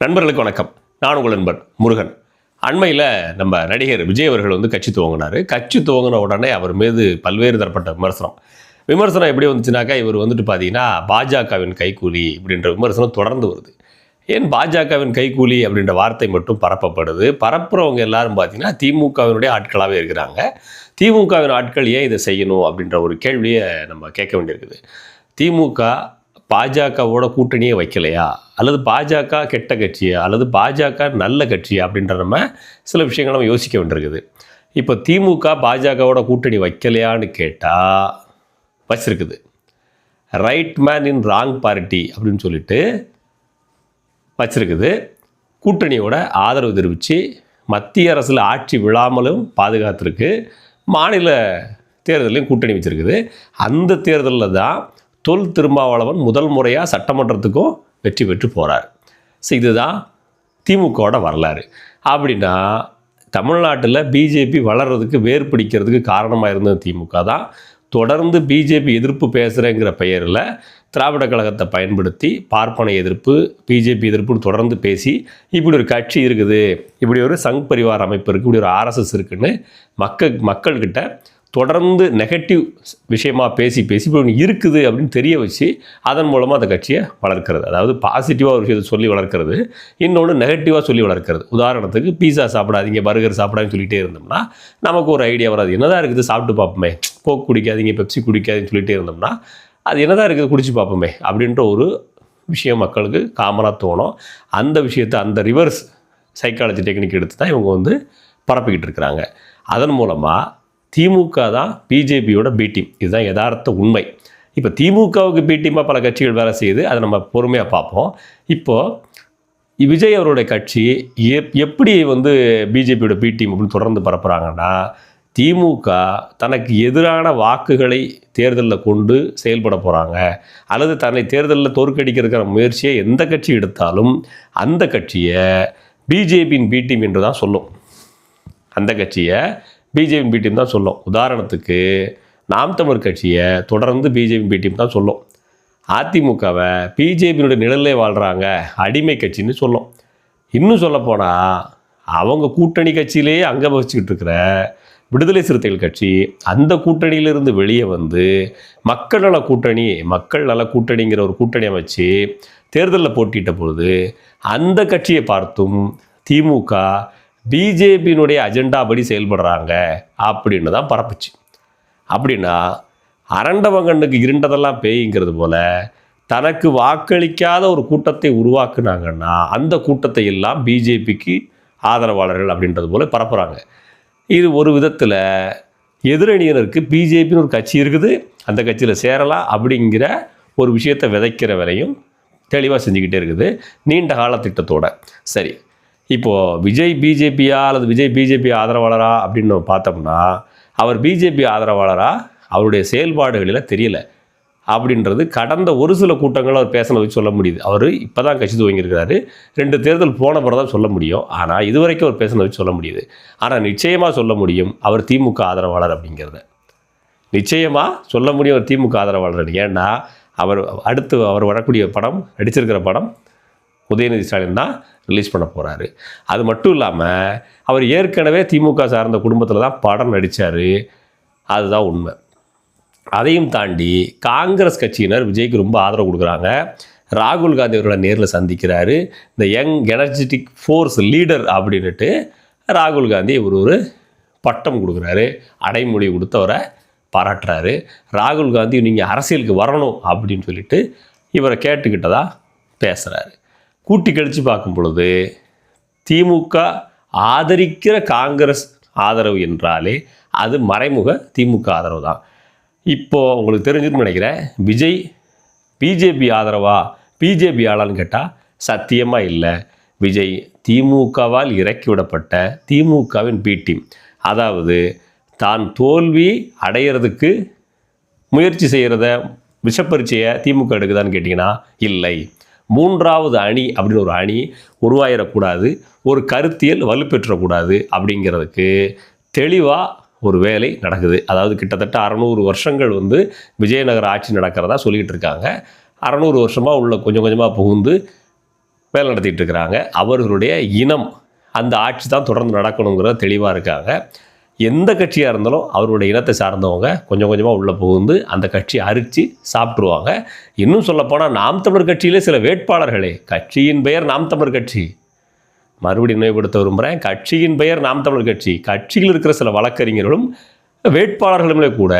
நண்பர்களுக்கு வணக்கம். நான் உங்கள் நண்பன் முருகன். அண்மையில் நம்ம நடிகர் விஜய் அவர்கள் வந்து கட்சி துவங்கினார். கட்சி துவங்கின உடனே அவர் மீது பல்வேறு தரப்பட்ட விமர்சனம். விமர்சனம் எப்படி வந்துச்சுனாக்கா இவர் வந்துட்டு பார்த்தீங்கன்னா பாஜகவின் கைக்கூலி அப்படின்ற விமர்சனம் தொடர்ந்து வருது. ஏன் பாஜகவின் கைக்கூலி அப்படின்ற வார்த்தை மட்டும் பரப்பப்படுது? பரப்புறவங்க எல்லாரும் பார்த்தீங்கன்னா திமுகவினுடைய ஆட்களாகவே இருக்கிறாங்க. திமுகவின் ஆட்கள் ஏன் இதை செய்யணும் அப்படின்ற ஒரு கேள்வியை நம்ம கேட்க வேண்டியிருக்குது. திமுக பாஜகவோட கூட்டணியே வைக்கலையா? அல்லது பாஜக கெட்ட கட்சியா? அல்லது பாஜக நல்ல கட்சியா? அப்படின்ற நம்ம சில விஷயங்கள் நம்ம யோசிக்க வேண்டியிருக்குது. இப்போ திமுக பாஜகவோட கூட்டணி வைக்கலையான்னு கேட்டால் வச்சிருக்குது. Right man in wrong party அப்படின்னு சொல்லிட்டு வச்சிருக்குது. கூட்டணியோட ஆதரவு தெரிவித்து மத்திய அரசில் ஆட்சி விழாமலும் பாதுகாத்திருக்கு. மாநில தேர்தலையும் கூட்டணி வச்சுருக்குது. அந்த தேர்தலில் தான் தொல் திருமாவளவன் முதல் முறையாக சட்டமன்றத்துக்கும் வெற்றி பெற்று போகிறார் ஸோ இதுதான் திமுகவோட வரலாறு. அப்படின்னா தமிழ்நாட்டில் பிஜேபி வளர்கிறதுக்கு வேர் பிடிக்கிறதுக்கு காரணமாக இருந்தது திமுக தான். தொடர்ந்து பிஜேபி எதிர்ப்பு பேசுகிறேங்கிற பெயரில் திராவிட கழகத்தை பயன்படுத்தி பார்ப்பனை எதிர்ப்பு பிஜேபி எதிர்ப்புன்னு தொடர்ந்து பேசி இப்படி ஒரு கட்சி இருக்குது இப்படி ஒரு சங் பரிவார் அமைப்பு இருக்குது இப்படி ஒரு ஆர்எஸ்எஸ் இருக்குதுன்னு மக்கள் மக்கள்கிட்ட தொடர்ந்து நெகட்டிவ் விஷயமாக பேசி பேசி இப்படி ஒன்று இருக்குது அப்படின்னு தெரிய வச்சு அதன் மூலமாக அந்த கட்சியை வளர்க்கிறது. அதாவது பாசிட்டிவாக ஒரு விஷயத்தை சொல்லி வளர்க்கிறது. இன்னொன்று நெகட்டிவாக சொல்லி வளர்க்கிறது. உதாரணத்துக்கு பீஸா சாப்பிடாதீங்க பர்கர் சாப்பிடாதுன்னு சொல்லிகிட்டே இருந்தோம்னா நமக்கு ஒரு ஐடியா வராது. என்னதான் இருக்குது சாப்பிட்டு பார்ப்போமே. கோக் குடிக்காதீங்க பெப்சி குடிக்காதீங்கன்னு சொல்லிகிட்டே இருந்தோம்னா அது என்னதான் இருக்குது குடிச்சு பார்ப்போமே அப்படின்ற ஒரு விஷயம் மக்களுக்கு காமனாக தோணும். அந்த விஷயத்தை அந்த ரிவர்ஸ் சைக்காலஜி டெக்னிக் எடுத்து தான் இவங்க வந்து பரப்பிக்கிட்டு இருக்கிறாங்க. அதன் மூலமாக திமுக தான் பிஜேபியோட பி டீம் இதுதான் யதார்த்த உண்மை. இப்போ திமுகவுக்கு பி டீமாக பல கட்சிகள் வேலை செய்யுது. அதை நம்ம பொறுமையாக பார்ப்போம். இப்போது விஜய் அவருடைய கட்சி எப் எப்படி வந்து பிஜேபியோட பி டீம் அப்படின்னு தொடர்ந்து பரப்புகிறாங்கன்னா திமுக தனக்கு எதிரான வாக்குகளை தேர்தலில் கொண்டு செயல்பட போகிறாங்க அல்லது தன்னை தேர்தலில் தோற்கடிக்கிறதுக்கான முயற்சியை எந்த கட்சி எடுத்தாலும் அந்த கட்சியை பிஜேபியின் பி டீம் என்று தான் சொல்லும். அந்த கட்சியை பிஜேபி பி டீம் தான் சொல்லும். உதாரணத்துக்கு நாம் தமிழ் கட்சியை தொடர்ந்து பிஜேபி பி டீம் தான் சொல்லும். அதிமுகவை பிஜேபியினுடைய நிழலே வாழ்கிறாங்க அடிமை கட்சின்னு சொல்லும். இன்னும் சொல்லப்போனால் அவங்க கூட்டணி கட்சியிலேயே அங்கே வச்சுக்கிட்டு இருக்கிற விடுதலை சிறுத்தைகள் கட்சி அந்த கூட்டணியிலிருந்து வெளியே வந்து மக்கள் நல கூட்டணி மக்கள் நல கூட்டணிங்கிற ஒரு கூட்டணி அமைச்சு தேர்தலில் போட்டியிட்ட பொழுது அந்த கட்சியை பார்த்தும் திமுக பிஜேபியினுடைய அஜெண்டா படி செயல்படுறாங்க அப்படின்னு தான் பரப்புச்சு. அப்படின்னா அரண்டவங்கண்ணுக்கு இருண்டதெல்லாம் பேய்ங்கிறது போல் தனக்கு வாக்களிக்காத ஒரு கூட்டத்தை உருவாக்குனாங்கன்னா அந்த கூட்டத்தை எல்லாம் பிஜேபிக்கு ஆதரவாளர்கள் அப்படின்றது போல் பரப்புகிறாங்க இது ஒரு விதத்தில் எதிரணியினருக்கு பிஜேபின்னு ஒரு கட்சி இருக்குது அந்த கட்சியில் சேரலாம் அப்படிங்கிற ஒரு விஷயத்தை விதைக்கிற வரையும் தெளிவாக செஞ்சுக்கிட்டே இருக்குது. நீண்ட கால திட்டத்தோட. சரி. இப்போது விஜய் பிஜேபியா அல்லது விஜய் பிஜேபி ஆதரவாளரா அப்படின்னு நம்ம பார்த்தோம்னா அவர் பிஜேபி ஆதரவாளரா? அவருடைய செயல்பாடுகளில் தெரியல. அப்படின்றது கடந்த ஒரு சில கூட்டங்கள் அவர் பேசினது வச்சு சொல்ல முடியுது. அவர் இப்போ தான் கட்சி துவங்கியிருக்கிறாரு ரெண்டு தேர்தல் போன பிறகு தான் சொல்ல முடியும். ஆனால் இதுவரைக்கும் அவர் பேசினதை வச்சு சொல்ல முடியுது. ஆனால் நிச்சயமாக சொல்ல முடியும் அவர் திமுக ஆதரவாளர் அப்படிங்கிறத. நிச்சயமாக சொல்ல முடியும் அவர் திமுக ஆதரவாளர். ஏன்னா அவர் அடுத்து அவர் வரக்கூடிய படம் நடிச்சிருக்கிற படம் உதயநிதி ஸ்டாலின் தான் ரிலீஸ் பண்ண போகிறாரு அது மட்டும் இல்லாமல் அவர் ஏற்கனவே திமுக சார்ந்த குடும்பத்தில் தான் படம் நடித்தார் அதுதான் உண்மை. அதையும் தாண்டி காங்கிரஸ் கட்சியினர் விஜய்க்கு ரொம்ப ஆதரவு கொடுக்குறாங்க. ராகுல் காந்தி அவர்களை நேரில் சந்திக்கிறாரு. இந்த யங் எனர்ஜெட்டிக் ஃபோர்ஸ் லீடர் அப்படின்னுட்டு ராகுல் காந்தி இவர் ஒரு பட்டம் கொடுக்குறாரு. அடைமொழி கொடுத்தவரை பாராட்டுறாரு. ராகுல் காந்தி நீங்கள் அரசியலுக்கு வரணும் அப்படின்னு சொல்லிட்டு இவரை கேட்டுக்கிட்டதா பேசுகிறாரு கூட்டி கழித்து பார்க்கும் பொழுது திமுக ஆதரிக்கிற காங்கிரஸ் ஆதரவு என்றாலே அது மறைமுக திமுக ஆதரவு தான். இப்போது உங்களுக்கு தெரிஞ்சுன்னு நினைக்கிறேன் விஜய் பிஜேபி ஆதரவா பிஜேபி ஆளான்னு கேட்டால் சத்தியமாக இல்லை. விஜய் திமுகவால் இறக்கி விடப்பட்ட திமுகவின் பி டீம். அதாவது தான் தோல்வி அடையிறதுக்கு முயற்சி செய்கிறத விஷப்பரிச்சையை திமுக எடுக்குதான்னு கேட்டிங்கன்னா இல்லை. மூன்றாவது அணி அப்படின்னு ஒரு அணி உருவாயிடக்கூடாது ஒரு கருத்தியல் வலுப்பெற்றக்கூடாது அப்படிங்கிறதுக்கு தெளிவாக ஒரு வேலை நடக்குது. அதாவது கிட்டத்தட்ட அறநூறு வருஷங்கள் வந்து விஜயநகர ஆட்சி நடக்கிறதா சொல்லிகிட்டு இருக்காங்க. அறநூறு வருஷமாக உள்ள கொஞ்சம் கொஞ்சமாக புகுந்து வேலை நடத்திட்டு இருக்கிறாங்க. அவர்களுடைய இனம் அந்த ஆட்சி தான் தொடர்ந்து நடக்கணுங்கிறத தெளிவாக இருக்காங்க. எந்த கட்சியாக இருந்தாலும் அவருடைய இனத்தை சார்ந்தவங்க கொஞ்சம் கொஞ்சமாக உள்ளே புகுந்து அந்த கட்சியை அரித்து சாப்பிட்ருவாங்க இன்னும் சொல்லப்போனால் நாம் தமிழர் கட்சியிலே சில வேட்பாளர்களே. கட்சியின் பெயர் நாம் தமிழர் கட்சி. மறுபடியும் நினைவுபடுத்த விரும்புகிறேன் கட்சியின் பெயர் நாம் தமிழர் கட்சி. கட்சியில் இருக்கிற சில வழக்கறிஞர்களும் வேட்பாளர்களுமே கூட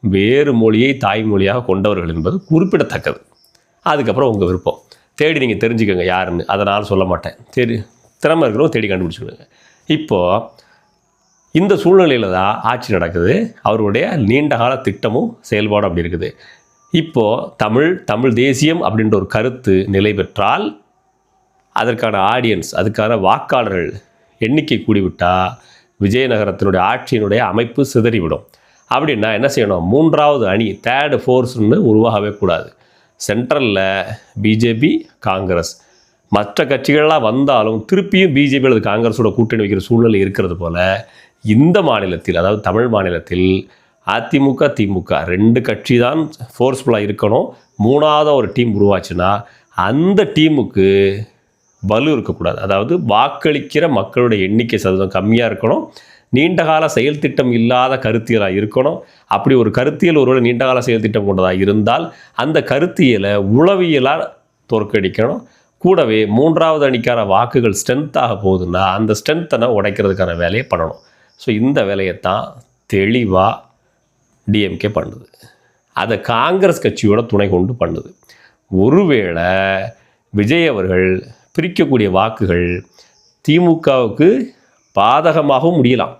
வேறு மொழியை தாய்மொழியாக கொண்டவர்கள் என்பது குறிப்பிடத்தக்கது. அதுக்கப்புறம் உங்கள் விருப்பம். தேடி நீங்கள் தெரிஞ்சுக்கோங்க யாருன்னு. அதை நான் சொல்ல மாட்டேன். சரி திறமை இருக்கிறவங்க தேடி கண்டுபிடிச்சிக்கோங்க. இப்போது இந்த சூழ்நிலையில் தான் ஆட்சி நடக்குது. அவருடைய நீண்டகால திட்டமும் செயல்பாடும் அப்படி இருக்குது. இப்போது தமிழ் தமிழ் தேசியம் அப்படின்ற ஒரு கருத்து நிலை பெற்றால் அதற்கான ஆடியன்ஸ் அதுக்கான வாக்காளர்கள் எண்ணிக்கை கூடிவிட்டால் விஜயநகரத்தினுடைய ஆட்சியினுடைய அமைப்பு சிதறிவிடும். அப்படின்னா என்ன செய்யணும்? மூன்றாவது அணி தேர்டு ஃபோர்ஸ்னு உருவாகவே கூடாது. சென்ட்ரலில் பிஜேபி காங்கிரஸ். மற்ற கட்சிகள்லாம் வந்தாலும் திருப்பியும் பிஜேபி அல்லது காங்கிரஸோட கூட்டணி வைக்கிற சூழ்நிலை இருக்கிறது போல் இந்த மாநிலத்தில் அதாவது தமிழ் மாநிலத்தில் அதிமுக திமுக ரெண்டு கட்சி தான் ஃபோர்ஸ்ஃபுல்லாக இருக்கணும். மூணாவது ஒரு டீம் உருவாச்சுன்னா அந்த டீமுக்கு வலு இருக்கக்கூடாது. அதாவது வாக்களிக்கிற மக்களுடைய எண்ணிக்கை சதவீதம் கம்மியாக இருக்கணும். நீண்டகால செயல் திட்டம் இல்லாத கருத்தியலாக இருக்கணும். அப்படி ஒரு கருத்தியல் ஒருவேளை நீண்டகால செயல் திட்டம் கொண்டதாக இருந்தால் அந்த கருத்தியலை உளவியலாக தோற்கடிக்கணும். கூடவே மூன்றாவது அணிக்கான வாக்குகள் ஸ்ட்ரென்த்தாக போகுதுன்னா அந்த ஸ்ட்ரென்த்தனை உடைக்கிறதுக்கான வேலையை பண்ணணும். ஸோ இந்த வேலையைத்தான் தெளிவாக டிஎம்கே பண்ணுது. அதை காங்கிரஸ் கட்சியோட துணை கொண்டு பண்ணுது. ஒருவேளை விஜய் அவர்கள் பிரிக்கக்கூடிய வாக்குகள் திமுகவுக்கு பாதகமாகவும் முடியலாம்.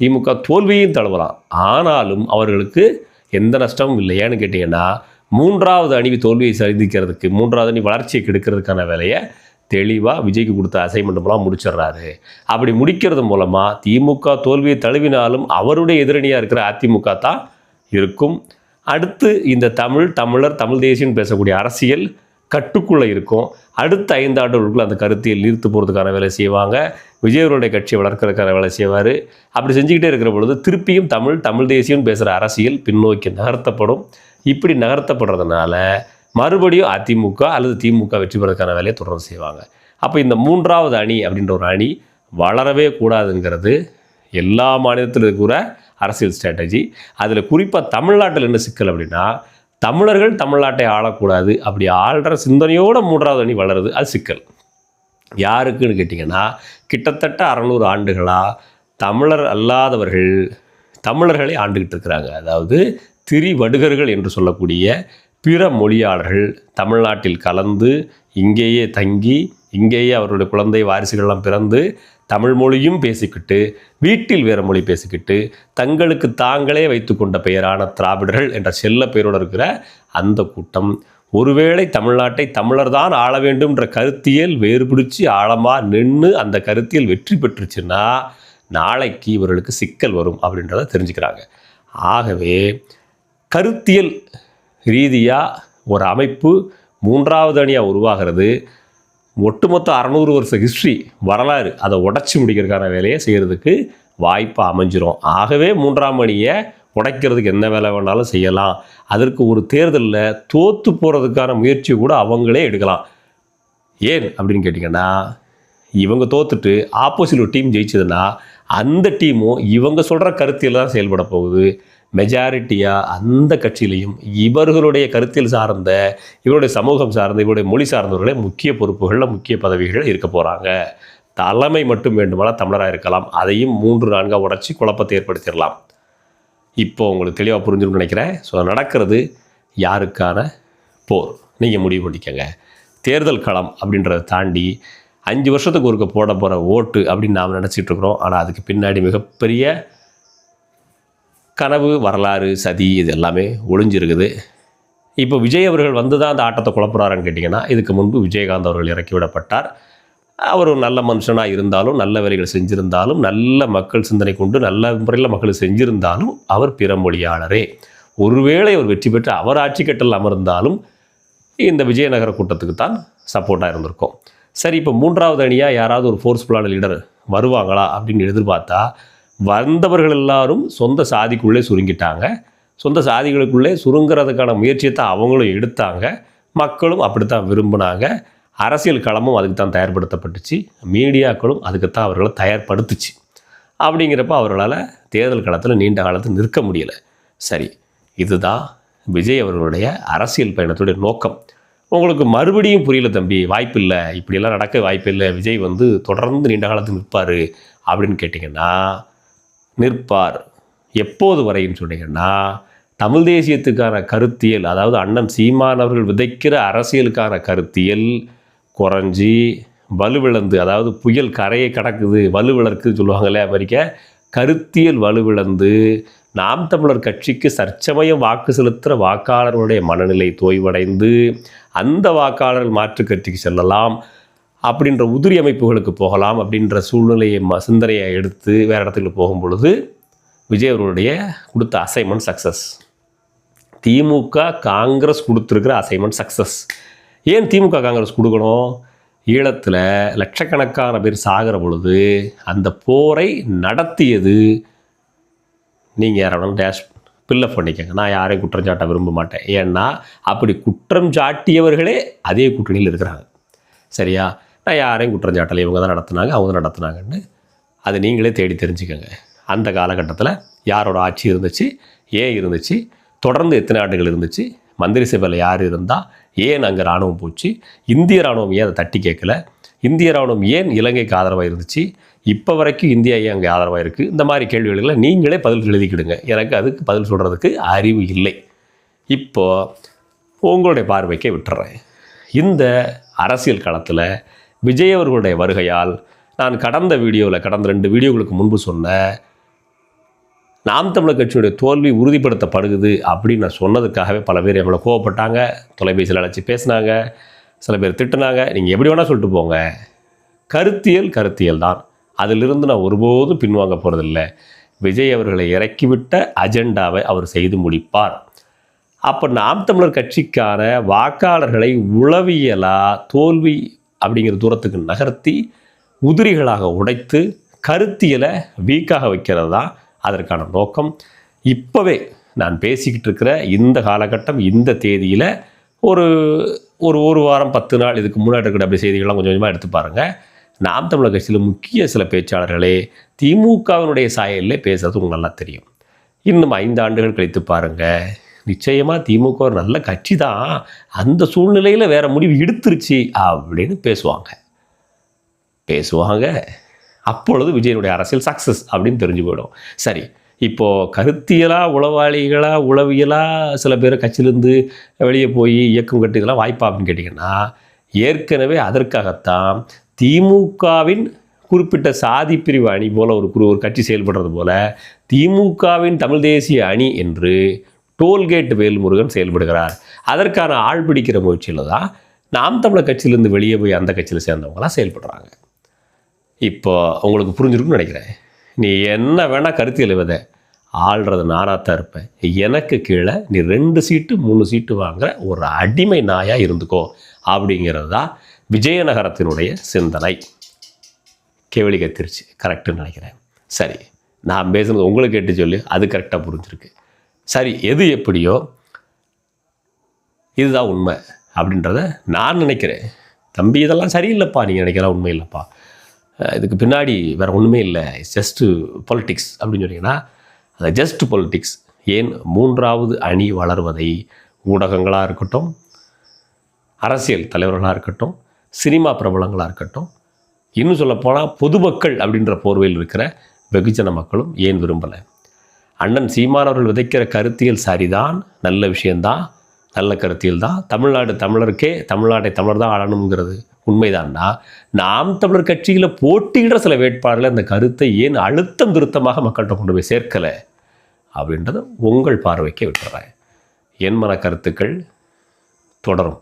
திமுக தோல்வியும் தழுவலாம். ஆனாலும் அவர்களுக்கு எந்த நஷ்டமும் இல்லை. ஏன்னு கேட்டிங்கன்னா மூன்றாவது அணி தோல்வியை சந்திக்கிறதுக்கு மூன்றாவது அணி வளர்ச்சியை கெடுக்கிறதுக்கான வேலையை தெளிவாக விஜய்க்கு கொடுத்த அசைன்மெண்ட்லாம் முடிச்சிடுறாரு. அப்படி முடிக்கிறது மூலமாக திமுக தோல்வியை தழுவினாலும் அவருடைய எதிரணியாக இருக்கிற அதிமுக தான் இருக்கும். அடுத்து இந்த தமிழ் தமிழர் தமிழ் தேசியம்னு பேசக்கூடிய அரசியல் கட்டுக்குள்ளே இருக்கும். அடுத்த ஐந்து ஆண்டுகளுக்குள்ள அந்த கருத்தியல் நிறுத்து போகிறதுக்கான வேலை செய்வாங்க. விஜயவருடைய கட்சியை வளர்க்கறதுக்கான வேலை செய்வார். அப்படி செஞ்சுக்கிட்டே இருக்கிற பொழுது திருப்பியும் தமிழ் தமிழ் தேசியம்னு பேசுகிற அரசியல் பின்னோக்கி நகர்த்தப்படும். இப்படி நகர்த்தப்படுறதுனால மறுபடியும் அதிமுக அல்லது திமுக வெற்றி பெறதுக்கான வேலையை தொடர்ந்து செய்வாங்க. அப்போ இந்த மூன்றாவது அணி அப்படின்ற ஒரு அணி வளரவே கூடாதுங்கிறது எல்லா மாநிலத்தில் இருக்கிற அரசியல் ஸ்ட்ராட்டஜி அதில் குறிப்பாக தமிழ்நாட்டில் என்ன சிக்கல் அப்படின்னா தமிழர்கள் தமிழ்நாட்டை ஆளக்கூடாது. அப்படி ஆள்ற சிந்தனையோட மூன்றாவது அணி வளருது. அது சிக்கல். யாருக்குன்னு கேட்டிங்கன்னா கிட்டத்தட்ட அறநூறு ஆண்டுகளாக தமிழர் அல்லாதவர்கள் தமிழர்களை ஆண்டுகிட்டு இருக்கிறாங்க. அதாவது திரிவடுகர்கள் என்று சொல்லக்கூடிய பிற மொழியாளர்கள் தமிழ்நாட்டில் கலந்து இங்கேயே தங்கி இங்கேயே அவருடைய குழந்தை வாரிசுகள்லாம் பிறந்து தமிழ் மொழியும் பேசிக்கிட்டு வீட்டில் வேறு மொழி பேசிக்கிட்டு தங்களுக்கு தாங்களே வைத்துக்கொண்ட பெயரான திராவிடர்கள் என்ற செல்ல பெயரோடு இருக்கிற அந்த கூட்டம் ஒருவேளை தமிழ்நாட்டை தமிழர் தான் ஆள வேண்டும்ன்ற கருத்தியல் வேறுபிடிச்சு ஆழமாக நின்று அந்த கருத்தியல் வெற்றி பெற்றுச்சுன்னா நாளைக்கு இவர்களுக்கு சிக்கல் வரும் அப்படின்றத தெரிஞ்சுக்கிறாங்க. ஆகவே கருத்தியல் ரீதியாக ஒரு அமைப்பு மூன்றாவது அணியாக உருவாகிறது. ஒட்டுமொத்த அறநூறு வருஷ ஹிஸ்ட்ரி வரலாறு அதை உடச்சி முடிக்கிறதுக்கான வேலையை செய்கிறதுக்கு வாய்ப்பு அமைஞ்சிரும். ஆகவே மூன்றாம் அணியை உடைக்கிறதுக்கு என்ன வேலை வேணாலும் செய்யலாம். அதற்கு ஒரு தேர்தலில் தோற்று போகிறதுக்கான முயற்சி கூட அவங்களே எடுக்கலாம். ஏன் அப்படின்னு கேட்டிங்கன்னா இவங்க தோத்துட்டு ஆப்போசிட் ஒரு டீம் ஜெயிச்சதுன்னா அந்த டீமும் இவங்க சொல்கிற கருத்தியில் தான் செயல்பட போகுது. மெஜாரிட்டியாக அந்த கட்சியிலையும் இவர்களுடைய கருத்தில் சார்ந்த இவருடைய சமூகம் சார்ந்த இவருடைய மொழி சார்ந்தவர்களே முக்கிய பொறுப்புகளில் முக்கிய பதவிகள் இருக்க போகிறாங்க தலைமை மட்டும் வேண்டுமானால் தமிழராக இருக்கலாம். அதையும் மூன்று நான்காக உடச்சி குழப்பத்தை ஏற்படுத்திடலாம். இப்போ உங்களுக்கு தெளிவாக புரிஞ்சுன்னு நினைக்கிறேன். ஸோ நடக்கிறது. யாருக்கான போர்? நீங்கள் முடிவு பண்ணிக்கங்க. தேர்தல் களம் அப்படின்றத தாண்டி அஞ்சு வருஷத்துக்கு ஒருக்க போட போகிற ஓட்டு அப்படின்னு நாம் நினச்சிட்டு இருக்கிறோம். ஆனால் அதுக்கு பின்னாடி மிகப்பெரிய கனவு வரலாறு சதி இது எல்லாமே ஒளிஞ்சிருக்குது. இப்போ விஜய் அவர்கள் வந்து தான் அந்த ஆட்டத்தை குழப்புறாருன்னு கேட்டிங்கன்னா இதுக்கு முன்பு விஜயகாந்த் அவர்கள் இறக்கி விடப்பட்டார். அவர் ஒரு நல்ல மனுஷனாக இருந்தாலும் நல்ல வேலைகள் செஞ்சிருந்தாலும் நல்ல மக்கள் சிந்தனை கொண்டு நல்ல முறையில் மக்கள் செஞ்சிருந்தாலும் அவர் பிற மொழியாளரே. ஒருவேளை அவர் வெற்றி பெற்று அவர் ஆட்சி கட்டல் அமர்ந்தாலும் இந்த விஜயநகர கூட்டத்துக்கு தான் சப்போர்ட்டாக இருந்திருக்கும். சரி இப்போ மூன்றாவது அணியாக யாராவது ஒரு ஃபோர்ஸ்ஃபுல்லான லீடர் வருவாங்களா அப்படின்னு எதிர்பார்த்தா வந்தவர்கள் எல்லாரும் சொந்த சாதிக்குள்ளே சுருங்கிட்டாங்க. சொந்த சாதிகளுக்குள்ளே சுருங்கிறதுக்கான முயற்சியை தான் அவங்களும் எடுத்தாங்க. மக்களும் அப்படித்தான் விரும்பினாங்க. அரசியல் களமும் அதுக்கு தான் தயார்படுத்தப்பட்டுச்சு. மீடியாக்களும் அதுக்கு தான் அவர்களை தயார்படுத்துச்சு. அப்படிங்கிறப்ப அவர்களால் தேர்தல் களத்தில் நீண்ட காலத்தில் நிற்க முடியலை. சரி இதுதான் விஜய் அவர்களுடைய அரசியல் பயணத்துடைய நோக்கம். உங்களுக்கு மறுபடியும் புரியல தம்பி வாய்ப்பில்லை. இப்படியெல்லாம் நடக்க வாய்ப்பில்லை. விஜய் வந்து தொடர்ந்து நீண்ட காலத்துக்கு நிற்பார் அப்படின்னு கேட்டிங்கன்னா நிற்பார். எப்போது வரைன்னு சொன்னீங்கன்னா தமிழ் தேசியத்துக்கான கருத்தியல் அதாவது அண்ணன் சீமான் அவர்கள் விதைக்கிற அரசியலுக்கான கருத்தியல் குறைஞ்சி வலுவிழந்து அதாவது புயல் கரையை கடக்குது வலுவிழக்குன்னு சொல்லுவாங்களே அமெரிக்க கருத்தியல் வலுவிழந்து நாம் தமிழர் கட்சிக்கு சர்ச்சமயம் வாக்கு செலுத்துகிற வாக்காளர்களுடைய மனநிலை தோய்வடைந்து அந்த வாக்காளர்கள் மாற்றுக் கட்சிக்கு செல்லலாம். அப்படின்ற உதிரி அமைப்புகளுக்கு போகலாம் அப்படின்ற சூழ்நிலையை ம சிந்தனையை எடுத்து வேறு இடத்துக்கு போகும் பொழுது விஜய் அவர்களுடைய கொடுத்த அசைன்மெண்ட் சக்ஸஸ் திமுக காங்கிரஸ் கொடுத்துருக்கிற அசைன்மெண்ட் சக்ஸஸ் ஏன் திமுக காங்கிரஸ் கொடுக்கணும்? ஈழத்தில் லட்சக்கணக்கான பேர் சாகிற பொழுது அந்த போரை நடத்தியது நீங்கள் யாராலும் டேஷ் பில்லப் பண்ணிக்கங்க. நான் யாரையும் குற்றம் சாட்ட விரும்ப மாட்டேன். ஏன்னா அப்படி குற்றம் சாட்டியவர்களே அதே கூட்டணியில் இருக்கிறாங்க. சரியா? நான் யாரையும் குற்றஞ்சாட்டலை இவங்க தான் நடத்துனாங்க அவங்க தான் நடத்துனாங்கன்னு அதை நீங்களே தேடி தெரிஞ்சுக்கோங்க. அந்த காலகட்டத்தில் யாரோட ஆட்சி இருந்துச்சு ஏன் இருந்துச்சு தொடர்ந்து எத்தனை ஆண்டுகள் இருந்துச்சு மந்திரி சபையில் யார் இருந்தால் ஏன் அங்கே இராணுவம் போச்சு இந்திய இராணுவம் ஏன் அதை தட்டி கேட்கல இந்திய இராணுவம் ஏன் இலங்கைக்கு ஆதரவாக இருந்துச்சு இப்போ வரைக்கும் இந்தியா ஏன் அங்கே ஆதரவாக இருக்குது இந்த மாதிரி கேள்விகளை நீங்களே பதில் எழுதிக்கிடுங்க. எனக்கு அதுக்கு பதில் சொல்கிறதுக்கு அறிவு இல்லை. இப்போது உங்களுடைய பார்வைக்கே விட்டுறேன். இந்த அரசியல் களத்தில் விஜய் அவர்களுடைய வருகையால் நான் கடந்த வீடியோவில் கடந்த ரெண்டு வீடியோகளுக்கு முன்பு சொன்ன நாம் தமிழர் கட்சியுடைய தோல்வி உறுதிப்படுத்தப்படுகுது அப்படின்னு நான் சொன்னதுக்காகவே பல பேர் எவ்வளோ கோவப்பட்டாங்க தொலைபேசியில் அழைச்சி பேசினாங்க சில பேர் திட்டுனாங்க. நீங்கள் எப்படி வேணால் சொல்லிட்டு போங்க. கருத்தியல் கருத்தியல் தான். அதிலிருந்து நான் ஒருபோதும் பின்வாங்க போகிறதில்ல விஜய் அவர்களை இறக்கிவிட்ட அஜெண்டாவை அவர் செய்து முடிப்பார். அப்போ நாம் தமிழர் கட்சிக்கான வாக்காளர்களை உளவியலாக தோல்வி அப்படிங்கிற தூரத்துக்கு நகர்த்தி உதிரிகளாக உடைத்து கருத்தியலை வீக்காக வைக்கிறது தான் அதற்கான நோக்கம். இப்போவே நான் பேசிக்கிட்டு இருக்கிற இந்த காலகட்டம் இந்த தேதியில் ஒரு ஒரு ஒரு வாரம் பத்து நாள் இதுக்கு முன்னாடி இருக்கிற அப்படி செய்திகள்லாம் கொஞ்சம் கொஞ்சமாக எடுத்து பாருங்கள் நாம் தமிழர் கட்சியில் முக்கிய சில பேச்சாளர்களே திமுகவினுடைய சாயலில் பேசுகிறது உங்களுக்கு நல்லா தெரியும். இன்னும் ஐந்து ஆண்டுகள் கழித்து பாருங்கள் நிச்சயமாக திமுக ஒரு நல்ல கட்சி தான் அந்த சூழ்நிலையில் வேறு முடிவு எடுத்துருச்சு அப்படின்னு பேசுவாங்க. பேசுவாங்க. அப்பொழுது விஜயனுடைய அரசியல் சக்ஸஸ் அப்படின்னு தெரிஞ்சு போயிடும். சரி இப்போது கருத்தியலாக உளவாளிகளாக உளவியலாக சில பேர் கட்சியிலேருந்து வெளியே போய் இயக்கம் கட்டு இதெல்லாம் வாய்ப்பா அப்படின்னு கேட்டிங்கன்னா ஏற்கனவே அதற்காகத்தான் திமுகவின் குறிப்பிட்ட சாதி பிரிவு அணி போல் ஒரு குரு ஒரு கட்சி செயல்படுறது போல் திமுகவின் தமிழ் தேசிய அணி என்று டோல்கேட் வேல்முருகன் செயல்படுகிறார். அதற்கான ஆள் பிடிக்கிற முயற்சியில் தான் நாம் தமிழர் கட்சியிலேருந்து வெளியே போய் அந்த கட்சியில் சேர்ந்தவங்களாம் செயல்படுறாங்க. இப்போ உங்களுக்கு புரிஞ்சிருக்குன்னு நினைக்கிறேன். நீ என்ன வேணால் கருத்தியல் விதை ஆள்றது நானாக தான் இருப்பேன். எனக்கு கீழே நீ ரெண்டு சீட்டு மூணு சீட்டு வாங்குற ஒரு அடிமை நாயாக இருந்துக்கோ அப்படிங்கிறது தான் விஜயநகரத்தினுடைய சிந்தனை. கேவலி கத்திருச்சு கரெக்டுன்னு நினைக்கிறேன். சரி நான் பேசுனது உங்களுக்கு கேட்டு சொல்லி. அது கரெக்டாக புரிஞ்சிருக்கு. சரி எது எப்படியோ இதுதான் உண்மை அப்படின்றத நான் நினைக்கிறேன். தம்பி இதெல்லாம் சரியில்லைப்பா நீங்கள் நினைக்கிறா உண்மை இல்லைப்பா. இதுக்கு பின்னாடி வேறு ஒன்றுமே இல்லை. ஜஸ்ட்டு பொலிட்டிக்ஸ் அப்படின்னு சொன்னீங்கன்னா அந்த ஜஸ்ட் பொலிட்டிக்ஸ் ஏன் மூன்றாவது அணி வளர்வதை ஊடகங்களாக இருக்கட்டும் அரசியல் தலைவர்களாக இருக்கட்டும் சினிமா பிரபலங்களாக இருக்கட்டும் இன்னும் சொல்லப்போனால் பொதுமக்கள் அப்படின்ற போர்வையில் இருக்கிற வெகுஜன மக்களும் ஏன் விரும்பலை? அண்ணன் சீமானவர்கள் விதைக்கிற கருத்தியல் சரிதான் நல்ல விஷயந்தான் நல்ல கருத்தியல் தான் தமிழ்நாடு தமிழருக்கே தமிழ்நாட்டை தமிழர் தான் ஆளணுங்கிறது உண்மைதான்னா நாம் தமிழர் கட்சியில் போட்டியிடுற சில வேட்பாளர்கள் அந்த கருத்தை ஏன் அழுத்தம் திருத்தமாக மக்கள்கிட்ட கொண்டு போய் சேர்க்கலை? அப்படின்றத உங்கள் பார்வைக்கே விட்டுறேன். என் மன கருத்துக்கள் தொடரும்.